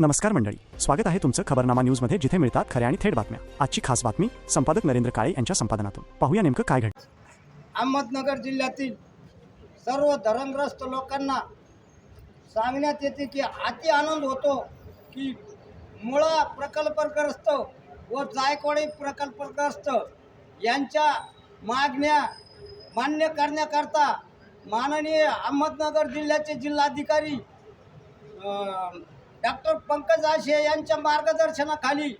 नमस्कार मंडळी. स्वागत आहे तुमचं खबरनामा न्यूजमध्ये जिथे मिळतात खऱ्या आणि थेट बातम्या. आजची खास बातमी संपादक नरेंद्र काळे यांच्या संपादनातून. पाहूया नेमकं काय घडलं अहमदनगर जिल्ह्यातील सर्व धरणग्रस्त लोकांना सांगण्यात येते की अति आनंद होतो की मुळा प्रकल्पग्रस्त व जायकवाडी प्रकल्पग्रस्त यांच्या मागण्या मान्य करण्याकरता माननीय अहमदनगर जिल्ह्याचे जिल्हाधिकारी डॉक्टर पंकज आशे यांच्या मार्गदर्शनाखाली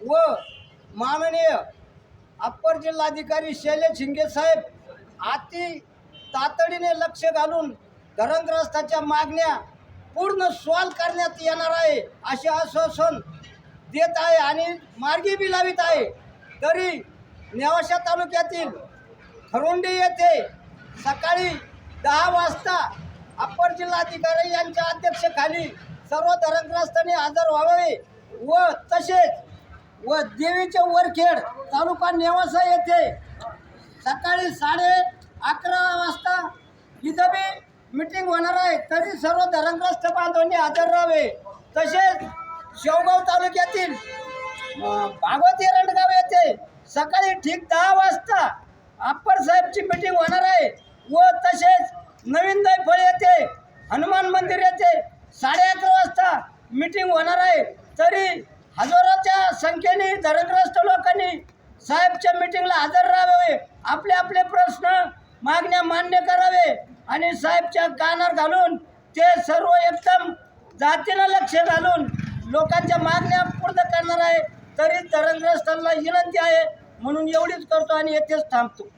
व माननीय अप्पर जिल्हाधिकारी शैलेश शिंगे साहेब अति तातडीने लक्ष घालून धरणग्रस्ताच्या मागण्या पूर्ण सॉल्व करण्यात येणार आहे असे आश्वासन देत आहे आणि मार्गी बी लावित आहे. तरी नेवाशा तालुक्यातील खरोंडी येथे सकाळी दहा वाजता अप्पर जिल्हाधिकारी यांच्या अध्यक्षतेखाली सर्व धरणग्रस्तांनी हजर व्हावे व तसेच व देवीचे वरखेड तालुका नेवासा येथे सकाळी साडे अकरा वाजता इथं बी मिटिंग होणार आहे. तरी सर्व धरणग्रस्त बांधवांनी हजर राहावे. तसेच शेवगाव तालुक्यातील भागवती भागवत एरंडगाव येथे सकाळी ठीक दहा वाजता अप्पर साहेबची मिटिंग होणार आहे. व तसेच नवीन दैफळ येथे हनुमान मंदिर येथे मिटिंग होणार आहे. तरी हजारोच्या संख्येने धरणग्रस्त लोकांनी साहेबच्या मिटिंगला हजर राहावे. आपले आपले प्रश्न मागण्या मान्य करावे आणि साहेबच्या कानावर घालून ते सर्व एकदम जातीनं लक्ष घालून लोकांच्या मागण्या पूर्ण करणार आहे. तरी धरणग्रस्तांना विनंती आहे. म्हणून एवढीच करतो आणि येथेच थांबतो.